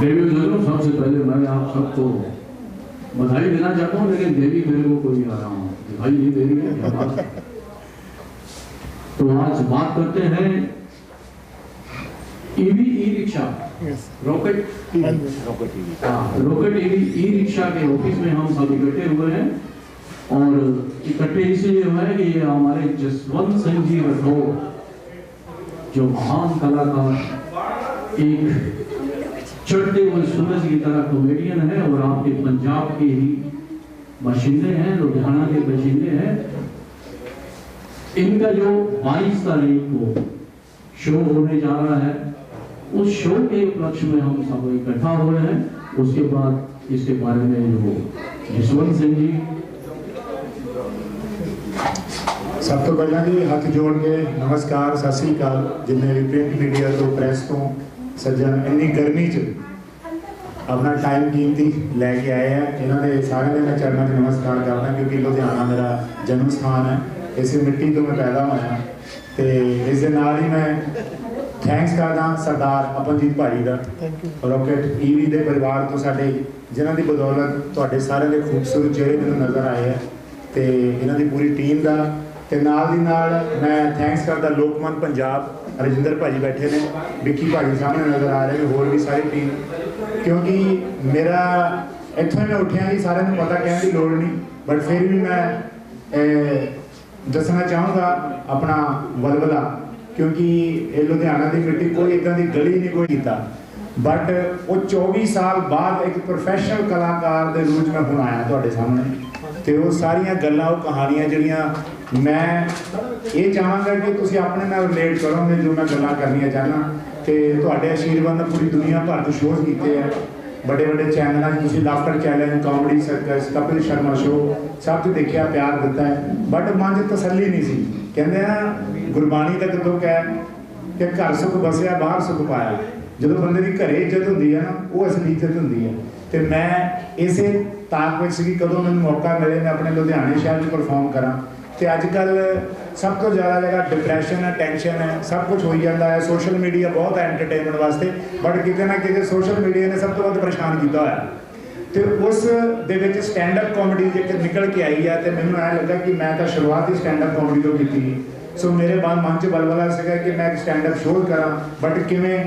देवी सबसे पहले मैं आप सबको बधाई देना चाहता हूँ लेकिन देवी मेरे को कोई आ रहा हूँ। दिखाई नहीं दे रही है? तो आज बात करते हैं EV E rickshaw rocket rocket EV E rickshaw के ऑफ़िस में हम सब इकट्ठे हुए हैं। और इकट्ठे इसलिए हुए कि ये हमारे जसवंत सिंह जी राठौर जो महान कलाकार एक चढ़ते हुए सूरज की तरह कॉमेडियन है और आपके पंजाब के ही बाशिंदे हैं, लुधियाना के बाशिंदे हैं। इनका जो 22 तारीख को शो होने जा रहा है, उस शो के उपलक्ष्य में हम सब इकट्ठा हुए हैं। उसके बाद इसके बारे में जो जसवंत सिंह जी ਸਭ ਤੋਂ ਪਹਿਲਾਂ ਜੀ ਹੱਥ ਜੋੜ ਕੇ ਨਮਸਕਾਰ ਸਤਿ ਸ੍ਰੀ ਅਕਾਲ। ਜਿੰਨੇ ਵੀ ਪ੍ਰਿੰਟ ਮੀਡੀਆ ਤੋਂ ਪ੍ਰੈਸ ਤੋਂ ਸੱਜਣ ਇੰਨੀ ਗਰਮੀ 'ਚ ਆਪਣਾ ਟਾਈਮ ਕੀਮਤੀ ਲੈ ਕੇ ਆਏ ਆ। ਇਹਨਾਂ ਦੇ ਸਾਰਿਆਂ ਦੇ ਮੈਂ ਚਰਨਾਂ 'ਚ ਨਮਸਕਾਰ ਕਰਦਾ ਕਿਉਂਕਿ ਲੁਧਿਆਣਾ ਮੇਰਾ ਜਨਮ ਸਥਾਨ ਹੈ। ਇਸੇ ਮਿੱਟੀ ਤੋਂ ਮੈਂ ਪੈਦਾ ਹੋਇਆ ਤੇ ਇਸ ਦੇ ਨਾਲ ਹੀ ਮੈਂ ਥੈਂਕਸ ਕਰਦਾ ਸਰਦਾਰ ਅਪਨਜੀਤ ਭਾਜੀ ਦਾ। ਰੌਕਟ ਈਵੀ ਦੇ ਪਰਿਵਾਰ ਤੋਂ ਸਾਡੇ ਜਿਨ੍ਹਾਂ ਦੀ ਬਦੌਲਤ ਤੁਹਾਡੇ ਸਾਰਿਆਂ ਦੇ ਖੂਬਸੂਰਤ ਚਿਹਰੇ ਮੈਨੂੰ ਨਜ਼ਰ ਆਏ ਆ। ਤੇ ਇਹਨਾਂ ਦੀ ਪੂਰੀ ਟੀਮ ਦਾ ਤੇ ਨਾਲ ਦੀ ਨਾਲ ਮੈਂ ਥੈਂਕਸ ਕਰਦਾ ਲੋਕਮਨ ਪੰਜਾਬ ਰਜਿੰਦਰ ਭਾਜੀ ਬੈਠੇ ਨੇ, ਵਿੱਕੀ ਭਾਜੀ ਸਾਹਮਣੇ ਨਜ਼ਰ ਆ ਰਹੇ ਨੇ, ਹੋਰ ਵੀ ਸਾਰੀ ਟੀਮ ਕਿਉਂਕਿ ਮੇਰਾ, ਇੱਥੋਂ ਮੈਂ ਉੱਠਿਆ ਜੀ, ਸਾਰਿਆਂ ਨੂੰ ਪਤਾ ਕਹਿਣ ਦੀ ਲੋੜ ਨਹੀਂ ਬਟ ਫਿਰ ਵੀ ਮੈਂ ਦੱਸਣਾ ਚਾਹੂੰਗਾ ਆਪਣਾ ਬਲਬਲਾ, ਕਿਉਂਕਿ ਇਹ ਲੁਧਿਆਣਾ ਦੀ ਮਿੱਟੀ ਕੋਈ ਇਦਾਂ ਦੀ ਗਲੀ ਨਹੀਂ ਕੋਈ ਕੀਤਾ ਬਟ ਉਹ 24 ਸਾਲ ਬਾਅਦ ਇੱਕ ਪ੍ਰੋਫੈਸ਼ਨਲ ਕਲਾਕਾਰ ਦੇ ਰੂਪ 'ਚ ਮੈਂ ਹੁਣ ਆਇਆ ਤੁਹਾਡੇ ਸਾਹਮਣੇ। ਤੇ ਉਹ ਸਾਰੀਆਂ ਗੱਲਾਂ, ਉਹ ਕਹਾਣੀਆਂ ਜਿਹੜੀਆਂ ਮੈਂ ਇਹ ਚਾਹਾਂਗਾ ਕਿ ਤੁਸੀਂ ਆਪਣੇ ਨਾਲ ਰਿਲੇਟ ਕਰੋਗੇ ਜੋ ਮੈਂ ਗੱਲਾਂ ਕਰਨੀਆਂ ਚਾਹਨਾ, ਤੇ ਤੁਹਾਡੇ ਆਸ਼ੀਰਵਾਦ ਨਾਲ ਪੂਰੀ ਦੁਨੀਆ ਭਰ ਤੋਂ ਸ਼ੋਅ ਕੀਤੇ ਆ। ਵੱਡੇ ਵੱਡੇ ਚੈਨਲਾਂ 'ਚ ਤੁਸੀਂ laughter channel comedy circus Kapil Sharma show ਸਭ 'ਚ ਦੇਖਿਆ, ਪਿਆਰ ਦਿੱਤਾ ਹੈ। ਬਟ ਮਨ 'ਚ ਤਸੱਲੀ ਨਹੀਂ ਸੀ। ਕਹਿੰਦੇ ਆ, ਗੁਰਬਾਣੀ ਤੱਕ ਤੋਂ ਕਹਿ ਕਿ ਘਰ ਸੁਖ ਬਸਿਆ ਬਾਹਰ ਸੁਖ ਪਾਇਆ। ਜਦੋਂ ਬੰਦੇ ਦੀ ਘਰੇ ਇੱਜ਼ਤ ਹੁੰਦੀ ਹੈ ਨਾ, ਉਹ ਅਸਲੀ ਇੱਜ਼ਤ ਹੁੰਦੀ ਹੈ ਤੇ ਮੈਂ ਇਸੇ ਤਾਕ ਵਿੱਚ ਸੀ ਕਿ ਕਦੋਂ ਮੈਨੂੰ ਮੌਕਾ ਮਿਲੇ, ਮੈਂ ਆਪਣੇ ਲੁਧਿਆਣੇ ਸ਼ਹਿਰ 'ਚ ਪਰਫਾਰਮ ਕਰਾਂ। ਤੇ ਅੱਜ ਕੱਲ ਸਭ ਤੋਂ ਜ਼ਿਆਦਾ ਜਿਹੜਾ ਡਿਪਰੈਸ਼ਨ ਹੈ ਟੈਨਸ਼ਨ ਹੈ, ਸਭ ਕੁਝ ਹੋਈ ਜਾਂਦਾ ਹੈ ਸੋਸ਼ਲ ਮੀਡੀਆ ਬਹੁਤ ਹੈ ਐਂਟਰਟੇਨਮੈਂਟ ਵਾਸਤੇ ਬਟ ਕਿਤੇ ਨਾ ਕਿਤੇ ਸੋਸ਼ਲ ਮੀਡੀਆ ਨੇ ਸਭ ਤੋਂ ਵੱਧ ਪਰੇਸ਼ਾਨ ਕੀਤਾ ਹੋਇਆ ਤੇ ਉਸ ਦੇ ਵਿੱਚ ਸਟੈਂਡ ਅਪ ਕਾਮੇਡੀ ਜੇ ਨਿਕਲ ਕੇ ਆਈ ਆ, ਤੇ ਮੈਨੂੰ ਐ ਲੱਗਾ ਕਿ ਮੈਂ ਤਾਂ ਸ਼ੁਰੂਆਤ ਹੀ ਸਟੈਂਡ ਅਪ ਕਾਮੇਡੀ ਤੋਂ ਕੀਤੀ ਸੀ। ਸੋ ਮੇਰੇ ਬਾਅਦ ਮਨ 'ਚ ਬਲਬਲਾ ਸੀਗਾ ਕਿ ਮੈਂ ਇੱਕ ਸਟੈਂਡ ਅਪ ਸ਼ੋਅ ਕਰਾਂ ਬਟ ਕਿਵੇਂ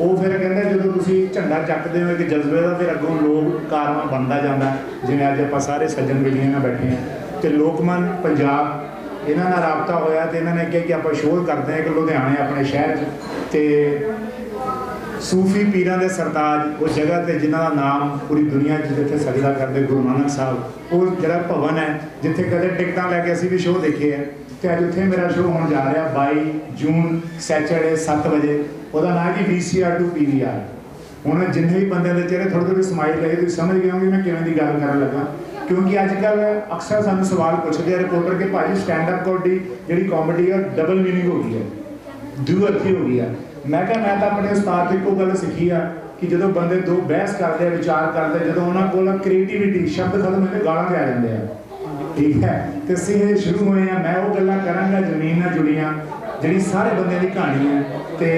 ਉਹ ਫਿਰ ਕਹਿੰਦੇ ਜਦੋਂ ਤੁਸੀਂ ਝੰਡਾ ਚੱਕਦੇ ਹੋ, ਇੱਕ ਜਜ਼ਬੇ ਦਾ ਫਿਰ ਅੱਗੋਂ ਲੋਕ ਕਾਰਵਾ ਬਣਦਾ ਜਾਂਦਾ, ਜਿਵੇਂ ਅੱਜ ਆਪਾਂ ਸਾਰੇ ਸੱਜਣ ਬਿਲੀਆਂ ਨਾਲ ਬੈਠੇ ਹਾਂ ਤੇ ਲੋਕਮਨ ਪੰਜਾਬ, ਇਹਨਾਂ ਨਾਲ ਰਾਬਤਾ ਹੋਇਆ ਤੇ ਇਹਨਾਂ ਨੇ ਕਿਹਾ ਕਿ ਆਪਾਂ ਸ਼ੋਅ ਕਰਦੇ ਹਾਂ ਕਿ ਲੁਧਿਆਣੇ ਆਪਣੇ ਸ਼ਹਿਰ 'ਚ ਤੇ ਸੂਫੀ ਪੀਰਾਂ ਦੇ ਸਰਤਾਜ ਉਹ ਜਗ੍ਹਾ ਤੇ ਜਿਨ੍ਹਾਂ ਦਾ ਨਾਮ ਪੂਰੀ ਦੁਨੀਆ 'ਚ ਜਿੱਥੇ ਸਜਦਾ ਕਰਦੇ ਗੁਰੂ ਨਾਨਕ ਸਾਹਿਬ, ਉਹ ਜਿਹੜਾ ਭਵਨ ਹੈ, ਜਿੱਥੇ ਕਦੇ ਟਿਕਟਾਂ ਲੈ ਕੇ ਅਸੀਂ ਵੀ ਸ਼ੋਅ ਦੇਖੇ ਹੈ ਤੇ ਅੱਜ ਉੱਥੇ ਮੇਰਾ ਸ਼ੋਅ ਹੋਣ ਜਾ ਰਿਹਾ 22 ਜੂਨ, ਸੈਚਰਡੇ 7 ਵਜੇ, ਉਹਦਾ ਨਾਮ ਹੈ VCR to PVR ਹੁਣ ਜਿੰਨੇ ਵੀ ਬੰਦਿਆਂ ਦੇ ਚਿਹਰੇ ਥੋੜੀ ਥੋੜੀ ਸਮਾਈਲ ਲੱਗੇ ਤੁਸੀਂ ਸਮਝ ਗਏ ਹੋਗੇ ਮੈਂ ਕਿਵੇਂ ਦੀ ਗੱਲ ਕਰਨ ਲੱਗਾ। ਕਿਉਂਕਿ ਅੱਜ ਕੱਲ ਅਕਸਰ ਸਾਨੂੰ ਸਵਾਲ ਪੁੱਛਦੇ ਆ ਰਿਪੋਰਟਰ ਕਿ ਭਾਜੀ ਸਟੈਂਡ ਅਪ ਕਾਮੇਡੀ ਜਿਹੜੀ ਕਾਮੇਡੀ ਆ ਡਬਲ ਮੀਨਿੰਗ ਹੋ ਗਈ ਹੈ ਦੂ ਅਰਥੀ ਹੋ ਗਈ ਆ। ਮੈਂ ਕਿਹਾ, ਮੈਂ ਤਾਂ ਆਪਣੇ ਉਸਤਾਦ ਤੋਂ ਇੱਕੋ ਗੱਲ ਸਿੱਖੀ ਆ ਕਿ ਜਦੋਂ ਬੰਦੇ ਦੋ ਬਹਿਸ ਕਰਦੇ ਆ, ਵਿਚਾਰ ਕਰਦੇ ਜਦੋਂ ਉਹਨਾਂ ਕੋਲ ਕ੍ਰੀਏਟੀਵਿਟੀ ਸ਼ਬਦ ਖਤਮ ਹੋ ਗਾਲਾਂ ਤੇ ਆ ਜਾਂਦੇ ਆ। ਠੀਕ ਹੈ? ਤੇ ਅਸੀਂ ਇਹ ਸ਼ੁਰੂ ਹੋਏ ਆ, ਮੈਂ ਉਹ ਗੱਲਾਂ ਕਰਾਂਗਾ ਜ਼ਮੀਨ ਨਾਲ ਜੁੜੀਆਂ ਜਿਹੜੀ ਸਾਰੇ ਬੰਦਿਆਂ ਦੀ ਕਹਾਣੀ ਹੈ ਤੇ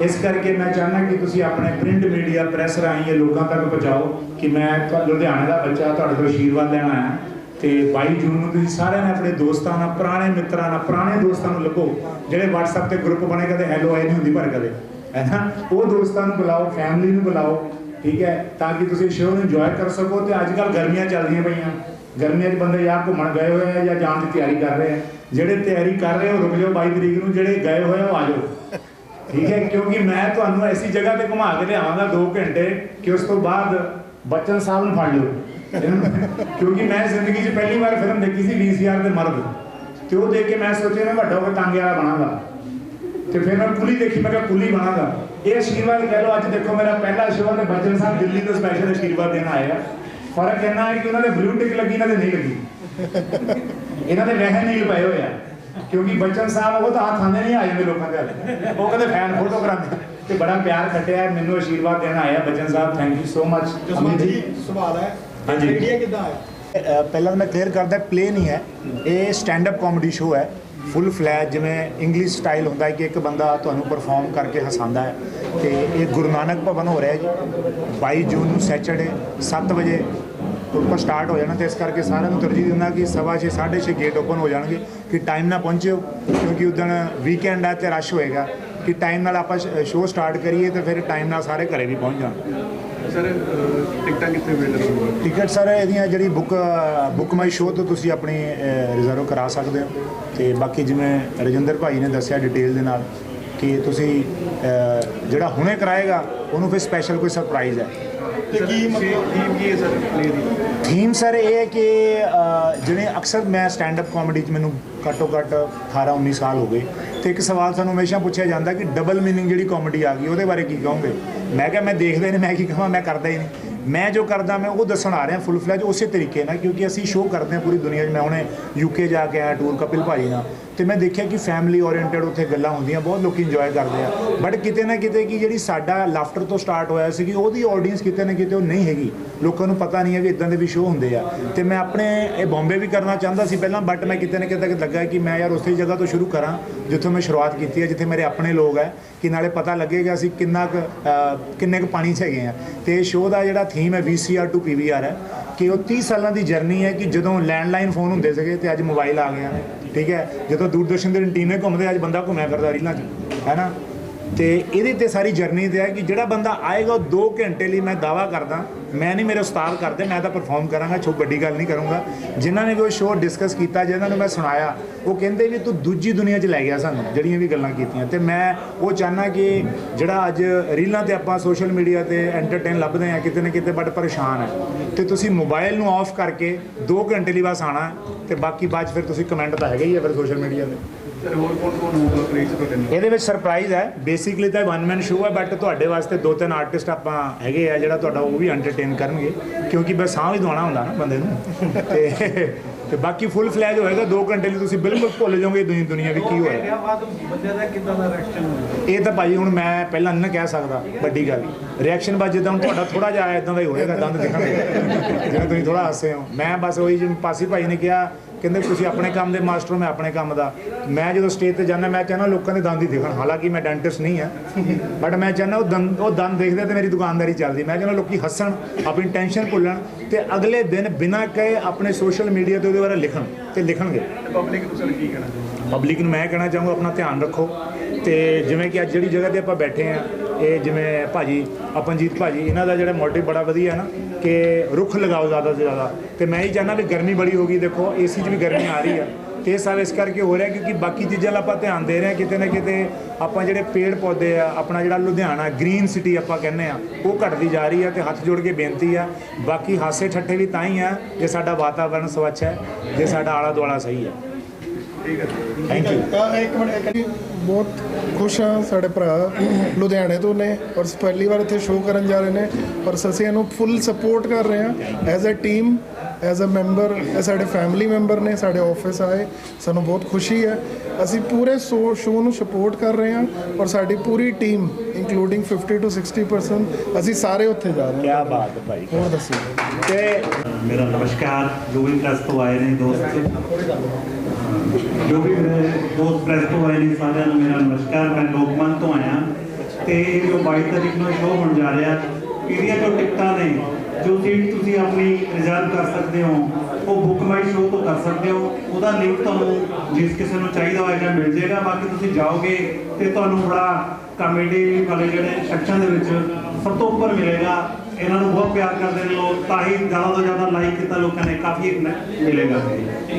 ਇਸ ਕਰਕੇ ਮੈਂ ਚਾਹੁੰਦਾ ਕਿ ਤੁਸੀਂ ਆਪਣੇ ਪ੍ਰਿੰਟ ਮੀਡੀਆ ਪ੍ਰੈਸ ਰਾਹੀਂ ਇਹ ਲੋਕਾਂ ਤੱਕ ਪਹੁੰਚਾਓ ਕਿ ਮੈਂ ਤੁਹਾ- ਲੁਧਿਆਣੇ ਦਾ ਬੱਚਾ ਤੁਹਾਡੇ ਤੋਂ ਆਸ਼ੀਰਵਾਦ ਲੈਣ ਆਇਆ ਤੇ 22 ਜੂਨ ਨੂੰ ਤੁਸੀਂ ਸਾਰਿਆਂ ਨੇ ਆਪਣੇ ਦੋਸਤਾਂ ਨਾਲ, ਪੁਰਾਣੇ ਮਿੱਤਰਾਂ ਨਾਲ, ਪੁਰਾਣੇ ਦੋਸਤਾਂ ਨੂੰ ਲੱਭੋ, ਜਿਹੜੇ WhatsApp ਤੇ ਗਰੁੱਪ ਬਣੇ ਕਦੇ ਹੈਲੋ ਆਈ ਨਹੀਂ ਹੁੰਦੀ ਪਰ ਕਦੇ, ਹੈ ਨਾ? ਉਹ ਦੋਸਤਾਂ ਨੂੰ ਬੁਲਾਓ ਫੈਮਿਲੀ ਨੂੰ ਬੁਲਾਓ, ਠੀਕ ਹੈ? ਤਾਂ ਕਿ ਤੁਸੀਂ ਸ਼ੋਅ ਨੂੰ ਇੰਜੋਏ ਕਰ ਸਕੋ ਤੇ ਅੱਜ ਕੱਲ ਗਰਮੀਆਂ ਚੱਲਦੀਆਂ ਪਈਆਂ, ਗਰਮੀਆਂ 'ਚ ਬੰਦੇ ਜਾਂ ਘੁੰਮਣ ਗਏ ਹੋਏ ਆ ਜਾਂ ਜਾਣ ਦੀ ਤਿਆਰੀ ਕਰ ਰਹੇ ਆ। ਜਿਹੜੇ ਤਿਆਰੀ ਕਰ ਰਹੇ ਹੋ, ਰੁਕ ਜਾਓ 22 ਤਰੀਕ ਨੂੰ, ਜਿਹੜੇ ਗਏ ਹੋਏ ਆ ਉਹ ਆ ਜਾਓ। ਠੀਕ ਹੈ, ਕਿਉਂਕਿ ਮੈਂ ਤੁਹਾਨੂੰ ਐਸੀ ਜਗ੍ਹਾ ਤੇ ਘੁਮਾ ਕੇ ਲਿਆਵਾਂਗਾ 2 ਘੰਟੇ ਕਿ ਉਸ ਤੋਂ ਬਾਅਦ ਬਚਨ ਸਾਹਿਬ ਨੂੰ ਫੜ ਲਿਓ। ਕਿਉਂਕਿ ਮੈਂ ਜ਼ਿੰਦਗੀ 'ਚ ਪਹਿਲੀ ਵਾਰ ਫਿਲਮ ਦੇਖੀ ਸੀ VCR ਦੇ ਮਰਦ। ਤੇ ਉਹ ਦੇਖ ਕੇ ਮੈਂ ਸੋਚਿਆ ਮੈਂ ਵੱਡਾ ਹੋ ਕੇ ਟਾਂਗੇ ਵਾਲਾ ਬਣਾਂਗਾ। ਤੇ ਫਿਰ ਮੈਂ ਕੁਲੀ ਦੇਖੀ, ਮੈਂ ਕਿਹਾ ਕੁਲੀ ਬਣਾਂਗਾ। ਇਹ ਆਸ਼ੀਰਵਾਦ ਕਹਿ ਲਓ, ਅੱਜ ਦੇਖੋ ਮੇਰਾ ਪਹਿਲਾ ਆਸ਼ੀਰਵਾਦ ਤੇ ਬੱਚਨ ਸਾਹਿਬ ਦਿੱਲੀ ਤੋਂ ਸਪੈਸ਼ਲ ਆਸ਼ੀਰਵਾਦ ਦੇਣ ਆਏ ਆ। ਫ਼ਰਕ ਇੰਨਾ ਹੈ ਕਿ ਉਹਨਾਂ ਦੇ ਬਲੂ ਟਿਕ ਲੱਗੀ ਇਹਨਾਂ ਦੇ ਨਹੀਂ ਲੱਗੀ। ਇਹਨਾਂ ਦੇ ਵਹਿ ਨਹੀਂ ਪਏ ਹੋਏ ਆ। ਕਿਉਂਕਿ ਬੱਚਨ ਸਾਹਿਬ ਉਹ ਤਾਂ ਹੱਥ ਆਂਦੇ ਨਹੀਂ ਆ ਜਾਂਦੇ ਲੋਕਾਂ ਦੇ ਹੱਥ। ਉਹ ਕਹਿੰਦੇ ਫੈਨ ਫੋਟੋ ਕਰਾਉਂਦੇ ਤੇ ਬੜਾ ਪਿਆਰ ਖੱਟਿਆ ਮੈਨੂੰ ਆਸ਼ੀਰਵਾਦ ਦੇਣ ਆਇਆ Bachchan Sahib. Thank you so much Jaswant ji. ਸਵਾਲ ਹੈ। ਹਾਂਜੀ। ਆਈਡੀਆ ਕਿੱਦਾਂ ਆਇਆ ਅ, ਪਹਿਲਾਂ ਤਾਂ ਮੈਂ ਕਲੀਅਰ ਕਰਦਾ ਪਲੇ ਨਹੀਂ ਹੈ। ਇਹ ਸਟੈਂਡ ਅਪ ਕਾਮੇਡੀ ਸ਼ੋਅ ਹੈ। ਫੁੱਲ ਫਲੈਜ ਜਿਵੇਂ ਇੰਗਲਿਸ਼ ਸਟਾਈਲ ਹੁੰਦਾ ਹੈ ਕਿ ਇੱਕ ਬੰਦਾ ਤੁਹਾਨੂੰ ਪਰਫਾਰਮ ਕਰਕੇ ਹਸਾਉਂਦਾ ਹੈ। ਤੇ ਇਹ ਗੁਰੂ ਨਾਨਕ ਭਵਨ ਹੋ ਰਿਹਾ ਜੀ। 22 ਜੂਨ ਨੂੰ ਸੈਚਰਡੇ 7 ਵਜੇ ਉੱਪਰ ਸਟਾਰਟ ਹੋ ਜਾਣਾ ਤੇ ਇਸ ਕਰਕੇ ਸਾਰਿਆਂ ਨੂੰ ਤਰਜੀਹ ਦਿੰਦਾ ਕਿ ਸਵਾ ਛੇ, ਸਾਢੇ ਛੇ ਗੇਟ ਓਪਨ ਹੋ ਜਾਣਗੇ ਕਿ ਟਾਈਮ ਨਾਲ ਪਹੁੰਚਿਓ ਕਿਉਂਕਿ ਉਦਣ ਵੀਕਐਂਡ ਹੈ ਤੇ ਰਸ਼ ਹੋਏਗਾ। ਕਿ ਟਾਈਮ ਨਾਲ ਆਪਾਂ ਸ਼ੋਅ ਸਟਾਰਟ ਕਰੀਏ ਤੇ ਫਿਰ ਟਾਈਮ ਨਾਲ ਸਾਰੇ ਘਰੇ ਵੀ ਪਹੁੰਚ ਜਾਣ। ਸਰ ਟਿਕਟਾਂ ਕਿੱਥੇ ਅਵੇਲੇਬਲ ਹੋਣਗੀਆਂ ਟਿਕਟ ਸਰ ਇਹਦੀਆਂ ਜਿਹੜੀ ਬੁੱਕ ਬੁੱਕ ਮਾਈ ਸ਼ੋਅ ਤੋਂ ਤੁਸੀਂ ਆਪਣੀ ਰਿਜ਼ਰਵ ਕਰਾ ਸਕਦੇ ਹੋ। ਤੇ ਬਾਕੀ ਜਿਵੇਂ ਰਜਿੰਦਰ ਭਾਈ ਨੇ ਦੱਸਿਆ ਡਿਟੇਲ ਦੇ ਨਾਲ ਕਿ ਤੁਸੀਂ ਜਿਹੜਾ ਹੁਣੇ ਕਰਾਏਗਾ ਉਹਨੂੰ ਫਿਰ ਸਪੈਸ਼ਲ ਕੋਈ ਸਰਪ੍ਰਾਈਜ਼ ਹੈ। ਤੇ ਕੀ ਮਤਲਬ ਥੀਮ ਕੀ ਹੈ ਸਰ ਪਲੇ ਦੀ? ਥੀਮ ਸਰ ਇਹ ਹੈ ਕਿ ਜਿਵੇਂ ਅਕਸਰ ਮੈਂ ਸਟੈਂਡ ਅਪ ਕਾਮੇਡੀ 'ਚ ਮੈਨੂੰ ਘੱਟੋ ਘੱਟ 18 19 ਸਾਲ ਹੋ ਗਏ। ਤੇ ਇੱਕ ਸਵਾਲ ਸਾਨੂੰ ਹਮੇਸ਼ਾ ਪੁੱਛਿਆ ਜਾਂਦਾ ਕਿ ਡਬਲ ਮੀਨਿੰਗ ਜਿਹੜੀ ਕਾਮੇਡੀ ਆ ਗਈ, ਉਹਦੇ ਬਾਰੇ ਕੀ ਕਹੋਗੇ? ਮੈਂ ਕਿਹਾ ਮੈਂ ਦੇਖਦੇ ਨੇ ਮੈਂ ਕੀ ਕਹਾਂ, ਮੈਂ ਕਰਦਾ ਹੀ ਨਹੀਂ। ਮੈਂ ਜੋ ਕਰਦਾ, ਮੈਂ ਉਹ ਦੱਸਣ ਆ ਰਿਹਾ ਫੁੱਲ ਫਲੈਜ ਉਸੇ ਤਰੀਕੇ ਨਾਲ, ਕਿਉਂਕਿ ਅਸੀਂ ਸ਼ੋਅ ਕਰਦੇ ਹਾਂ ਪੂਰੀ ਦੁਨੀਆ 'ਚ। ਮੈਂ ਹੁਣੇ ਯੂਕੇ ਜਾ ਕੇ ਆਇਆ ਟੂਰ ਕਪਿਲ ਭਾਜੀ ਨਾਲ। ਤੇ ਮੈਂ ਦੇਖਿਆ ਕਿ ਫੈਮਿਲੀ ਓਰੀਐਂਟਡ ਉੱਥੇ ਗੱਲਾਂ ਹੁੰਦੀਆਂ, ਬਹੁਤ ਲੋਕ ਇੰਜੋਏ ਕਰਦੇ ਆ। ਬਟ ਕਿਤੇ ਨਾ ਕਿਤੇ ਕਿ ਜਿਹੜੀ ਸਾਡਾ ਲਾਫਟਰ ਤੋਂ ਸਟਾਰਟ ਹੋਇਆ ਸੀ ਕਿ ਉਹਦੀ ਆਡੀਅנס ਕਿਤੇ ਨਾ ਕਿਤੇ ਉਹ ਨਹੀਂ ਹੈਗੀ। ਲੋਕਾਂ ਨੂੰ ਪਤਾ ਨਹੀਂ ਹੈ ਵੀ ਇਦਾਂ ਦੇ ਵੀ ਸ਼ੋਅ ਹੁੰਦੇ ਆ। ਤੇ ਮੈਂ ਆਪਣੇ, ਇਹ ਬੰਬੇ ਵੀ ਕਰਨਾ ਚਾਹੁੰਦਾ ਸੀ ਪਹਿਲਾਂ ਬਟ ਮੈਂ ਕਿਤੇ ਨਾ ਕਿਤੇ ਲੱਗਾ ਕਿ ਮੈਂ ਯਾਰ ਉਸੇ ਜਗ੍ਹਾ ਤੋਂ ਸ਼ੁਰੂ ਕਰਾਂ, ਜਿੱਥੋਂ ਮੈਂ ਸ਼ੁਰੂਆਤ ਕੀਤੀ ਹੈ, ਜਿੱਥੇ ਮੇਰੇ ਆਪਣੇ ਲੋਕ ਹੈ, ਕਿ ਨਾਲੇ ਪਤਾ ਲੱਗੇਗਾ ਅਸੀਂ ਕਿੰਨਾ ਕੁ ਕਿੰਨੇ ਕੁ ਪਾਣੀ 'ਚ ਹੈਗੇ ਆ। ਤੇ ਸ਼ੋਅ ਦਾ ਜਿਹੜਾ ਥੀਮ ਹੈ VCR ਟੂ PVR ਹੈ, ਕਿ ਉਹ 30 ਸਾਲਾਂ ਦੀ ਜਰਨੀ ਹੈ ਕਿ ਜਦੋਂ ਲੈਂਡਲਾਈਨ ਫੋਨ ਹੁੰਦੇ ਸੀਗੇ ਤੇ ਅੱਜ ਮੋਬਾਈਲ ਆ ਗਏ ਨੇ ਠੀਕ ਹੈ? ਜਦੋਂ ਦੂਰਦਰਸ਼ਨ ਦੇ ਐਂਟੀਨੇ ਘੁੰਮਦੇ ਅੱਜ ਬੰਦਾ ਘੁੰਮਿਆ ਕਰਦਾ ਰੀਲਾਂ 'ਚ, ਹੈ ਨਾ? ਤੇ ਇਹਦੇ ਤੇ ਸਾਰੀ ਜਰਨੀ ਤੇ ਹੈ ਕਿ ਜਿਹੜਾ ਬੰਦਾ ਆਏਗਾ ਉਹ 2 ਘੰਟੇ ਲਈ ਮੈਂ ਦਾਵਾ ਕਰਦਾ। ਮੈਂ ਨਹੀਂ ਮੇਰੇ ਉਸਤਾਦ ਕਰਦੇ, ਮੈਂ ਤਾਂ ਪਰਫਾਰਮ ਕਰਾਂਗਾ, ਛੋ ਵੱਡੀ ਗੱਲ ਨਹੀਂ ਕਰੂੰਗਾ। ਜਿਨ੍ਹਾਂ ਨੇ ਵੀ ਉਹ ਸ਼ੋਅ ਡਿਸਕਸ ਕੀਤਾ ਜਿਹਨਾਂ ਨੂੰ ਮੈਂ ਸੁਣਾਇਆ, ਉਹ ਕਹਿੰਦੇ ਵੀ ਤੂੰ ਦੂਜੀ ਦੁਨੀਆ 'ਚ ਲੈ ਗਿਆ ਸਾਨੂੰ, ਜਿਹੜੀਆਂ ਵੀ ਗੱਲਾਂ ਕੀਤੀਆਂ। ਤੇ ਮੈਂ ਉਹ ਚਾਹਨਾ ਕਿ ਜਿਹੜਾ ਅੱਜ ਰੀਲਾਂ ਤੇ ਆਪਾਂ ਸੋਸ਼ਲ ਮੀਡੀਆ ਤੇ ਐਂਟਰਟੇਨ ਲੱਭਦੇ ਆ ਕਿਤੇ ਨਾ ਕਿਤੇ ਬੜਾ ਪਰੇਸ਼ਾਨ ਹੈ। ਤੇ ਤੁਸੀਂ ਮੋਬਾਈਲ ਨੂੰ ਆਫ ਕਰਕੇ 2 ਘੰਟੇ ਲਈ ਬਸ ਆਣਾ ਤੇ ਬਾਕੀ ਬਾਅਦ 'ਚ ਫਿਰ ਤੁਸੀਂ ਕਮੈਂਟ ਤਾਂ ਹੈਗਾ ਹੀ ਹੈ ਫਿਰ ਸੋਸ਼ਲ ਮੀਡੀਆ ਤੇ। ਸਰ ਹੋਰ ਕੌਣ ਕੌਣ ਹੋਊਗਾ ਕ੍ਰੇਜ਼ ਤੁਹਾਡੇ ਨਾਲ? ਇਹਦੇ ਵਿੱਚ ਸਰਪ੍ਰਾਈਜ਼ ਹੈ। ਬੇਸਿਕਲੀ ਤਾਂ ਵਨ ਮੈਨ ਸ਼ੋਅ ਹੈ ਬਟ ਤੁਹਾਡੇ ਵਾਸਤੇ ਦੋ ਤਿੰਨ ਆਰਟਿਸਟ ਆਪਾਂ ਹੈਗੇ ਆ ਜਿਹੜਾ ਤੁਹਾਡਾ ਉਹ ਵੀ ਐਂਟਰਟੇਨ ਕਰਨਗੇ। ਕਿਉਂਕਿ ਬਸ ਸਾਹ ਵੀ ਦਵਾਉਣਾ ਹੁੰਦਾ ਨਾ ਬੰਦੇ ਨੂੰ। ਤੇ ਤੇ ਬਾਕੀ ਫੁੱਲ ਫਲੈਜ ਹੋਏਗਾ। 2 ਘੰਟੇ ਲਈ ਤੁਸੀਂ ਬਿਲਕੁਲ ਭੁੱਲ ਜਾਓਗੇ ਦੁਨੀਆ ਦੁਨੀਆ ਵੀ ਕੀ ਹੋਇਆ। ਬਾਅਦ ਬੰਦੇ ਦਾ ਕਿੱਦਾਂ ਦਾ ਰਿਐਕਸ਼ਨ ਹੋਊਗਾ? ਇਹ ਤਾਂ ਭਾਈ ਹੁਣ ਮੈਂ ਪਹਿਲਾਂ ਨਹੀਂ ਕਹਿ ਸਕਦਾ ਵੱਡੀ ਗੱਲ। ਰਿਐਕਸ਼ਨ ਬਾਅਦ ਜਿੱਦਾਂ ਹੁਣ ਤੁਹਾਡਾ ਥੋੜਾ ਜਿਹਾ ਇਦਾਂ ਦਾ ਹੀ ਹੋਏਗਾ ਦੰਦ ਦਿਖਣਗੇ। ਜਿਵੇਂ ਤੁਸੀਂ ਥੋੜਾ ਹੱਸੇ ਹੋ। ਮੈਂ ਬਸ ਉਹੀ ਜਿਵੇਂ ਪਾਸੀ ਭਾਈ ਨੇ ਕਿਹਾ ਕਹਿੰਦੇ ਤੁਸੀਂ ਆਪਣੇ ਕੰਮ ਦੇ ਮਾਸਟਰ ਹੋ, ਮੈਂ ਆਪਣੇ ਕੰਮ ਦਾ। ਮੈਂ ਜਦੋਂ ਸਟੇਜ ਤੇ ਜਾਂਦਾ ਮੈਂ ਚਾਹੁੰਦਾ ਲੋਕਾਂ ਦੇ ਦੰਦ ਹੀ ਦਿਖਣ। ਹਾਲਾਂਕਿ ਮੈਂ ਡੈਂਟਿਸਟ ਨਹੀਂ ਆ ਬਟ ਮੈਂ ਚਾਹੁੰਦਾ ਉਹ ਦੰਦ ਉਹ ਦੰਦ ਦੇਖਦੇ ਤੇ ਮੇਰੀ ਦੁਕਾਨਦਾਰੀ ਚੱਲਦੀ। ਮੈਂ ਚਾਹੁੰਦਾ ਲੋਕੀ ਹੱਸਣ ਆਪਣੀ ਟੈਨਸ਼ਨ ਭੁੱਲਣ ਤੇ ਅਗਲੇ ਦਿਨ ਬਿਨਾਂ ਕਹੇ ਆਪਣੇ ਸੋਸ਼ਲ ਮੀਡੀਆ ਤੇ ਉਹਦੇ ਬਾਰੇ ਲਿਖਣ ਤੇ ਲਿਖਣਗੇ। ਪਬਲਿਕ ਨੂੰ ਸਰ ਕੀ ਕਹਿਣਾ ਪਬਲਿਕ ਨੂੰ ਮੈਂ ਕਹਿਣਾ ਚਾਹੂੰਗਾ ਆਪਣਾ ਧਿਆਨ ਰੱਖੋ। ਤੇ ਜਿਵੇਂ ਕਿ ਅੱਜ ਜਿਹੜੀ ਜਗ੍ਹਾ ਤੇ ਆਪਾਂ ਬੈਠੇ ਆ ਇਹ ਜਿਵੇਂ ਭਾਜੀ ਅਪਨਜੀਤ ਭਾਜੀ ਇਹਨਾਂ ਦਾ ਜਿਹੜਾ ਮੋਟਿਵ ਬੜਾ ਵਧੀਆ ਹੈ ਨਾ ਕਿ ਰੁੱਖ ਲਗਾਓ ਜ਼ਿਆਦਾ ਤੋਂ ਜ਼ਿਆਦਾ। ਤੇ ਮੈਂ ਹੀ ਚਾਹੁੰਦਾ ਵੀ ਗਰਮੀ ਬੜੀ ਹੋ ਗਈ ਦੇਖੋ ਏਸੀ 'ਚ ਵੀ ਗਰਮੀ ਆ ਰਹੀ ਆ। ਤੇ ਇਹ ਸਭ ਇਸ ਕਰਕੇ ਹੋ ਰਿਹਾ ਕਿਉਂਕਿ ਬਾਕੀ ਚੀਜ਼ਾਂ 'ਲ ਆਪਾਂ ਧਿਆਨ ਦੇ ਰਹੇ ਹਾਂ ਕਿਤੇ ਨਾ ਕਿਤੇ ਆਪਾਂ ਜਿਹੜੇ ਪੇੜ ਪੌਦੇ ਆ ਆਪਣਾ ਜਿਹੜਾ ਲੁਧਿਆਣਾ ਗ੍ਰੀਨ ਸਿਟੀ ਆਪਾਂ ਕਹਿੰਦੇ ਆ ਉਹ ਘਟਦੀ ਜਾ ਰਹੀ ਆ ਤੇ ਹੱਥ ਜੋੜ ਕੇ ਬੇਨਤੀ ਆ। ਬਾਕੀ ਹਾਸੇ ਠੱਠੇ ਵੀ ਤਾਂ ਹੀ ਆ ਜੇ ਸਾਡਾ ਵਾਤਾਵਰਣ ਸਵੱਛ ਹੈ ਜੇ ਸਾਡਾ ਆਲਾ ਦੁਆਲਾ ਸਹੀ ਹੈ। ਠੀਕ ਹੈ। ਥੈਂਕ ਯੂ ਇੱਕ ਮਿੰਟ ਬਹੁਤ ਖੁਸ਼ ਹਾਂ, ਸਾਡੇ ਭਰਾ ਲੁਧਿਆਣੇ ਤੋਂ ਨੇ ਔਰ ਪਹਿਲੀ ਵਾਰ ਇੱਥੇ ਸ਼ੋਅ ਕਰਨ ਜਾ ਰਹੇ ਨੇ ਔਰ ਅਸੀਂ ਇਹਨੂੰ ਫੁੱਲ ਸਪੋਰਟ ਕਰ ਰਹੇ ਹਾਂ as a team as a member ਇਹ ਸਾਡੇ ਫੈਮਿਲੀ ਮੈਂਬਰ ਨੇ ਸਾਡੇ ਆਫਿਸ ਆਏ ਸਾਨੂੰ ਬਹੁਤ ਖੁਸ਼ੀ ਹੈ। ਅਸੀਂ ਪੂਰੇ ਸ਼ੋਅ ਨੂੰ ਸਪੋਰਟ ਕਰ ਰਹੇ ਹਾਂ ਔਰ ਸਾਡੀ ਪੂਰੀ ਟੀਮ ਇਨਕਲੂਡਿੰਗ 50 ਤੋਂ 60% ਅਸੀਂ ਸਾਰੇ ਉੱਥੇ ਜਾ ਰਹੇ ਹਾਂ। ਕੀ ਬਾਤ ਹੈ ਭਾਈ। ਹੋਰ ਦੱਸਿਓ ਤੇ ਮੇਰਾ ਨਮਸਕਾਰ ਜੋ ਵੀ ਪ੍ਰੈਸ ਤੋਂ ਆਏ ਨੇ ਦੋਸਤ। ਜੋ ਵੀ ਮੇਰੇ ਦੋਸਤ ਪ੍ਰੈਸ ਤੋਂ ਆਏ ਨੇ ਸਾਰਿਆਂ ਨੂੰ ਮੇਰਾ ਨਮਸਕਾਰ। ਮੈਂ ਲੋਕਮਨ ਤੋਂ ਆਇਆ। ਤੇ ਇਹ ਜੋ 22 ਤਰੀਕ ਨੂੰ ਸ਼ੋਅ ਹੋਣ ਜਾ ਰਿਹਾ ਇਹਦੀਆਂ ਜੋ ਟਿਕਟਾਂ ਨੇ ਜੋ ਸੀਟ ਤੁਸੀਂ ਆਪਣੀ ਰਿਜ਼ਰਵ ਕਰ ਸਕਦੇ ਹੋ, ਉਹ ਬੁੱਕ ਮਾਈ ਸ਼ੋਅ ਤੋਂ ਕਰ ਸਕਦੇ ਹੋ। ਉਹਦਾ ਲਿੰਕ ਤੁਹਾਨੂੰ ਜਿਸ ਕਿਸੇ ਨੂੰ ਚਾਹੀਦਾ ਹੋਏਗਾ ਮਿਲ ਜਾਏਗਾ। ਬਾਕੀ ਤੁਸੀਂ ਜਾਓਗੇ ਤੇ ਤੁਹਾਨੂੰ ਬੜਾ ਕਾਮੇਡੀ ਵਾਲੇ ਜਿਹੜੇ ਸੈਕਸ਼ਨ ਦੇ ਵਿੱਚ ਸਭ ਤੋਂ ਉੱਪਰ ਮਿਲੇਗਾ। ਇਹਨਾਂ ਨੂੰ ਬਹੁਤ ਪਿਆਰ ਕਰਦੇ ਨੇ ਲੋਕ। ਤਾਂ ਹੀ ਜ਼ਿਆਦਾ ਤੋਂ ਜ਼ਿਆਦਾ ਲਾਈਕ ਕੀਤਾ ਲੋਕਾਂ ਨੇ। ਕਾਫੀ ਮਿਲੇਗਾ।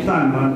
ਧੰਨਵਾਦ।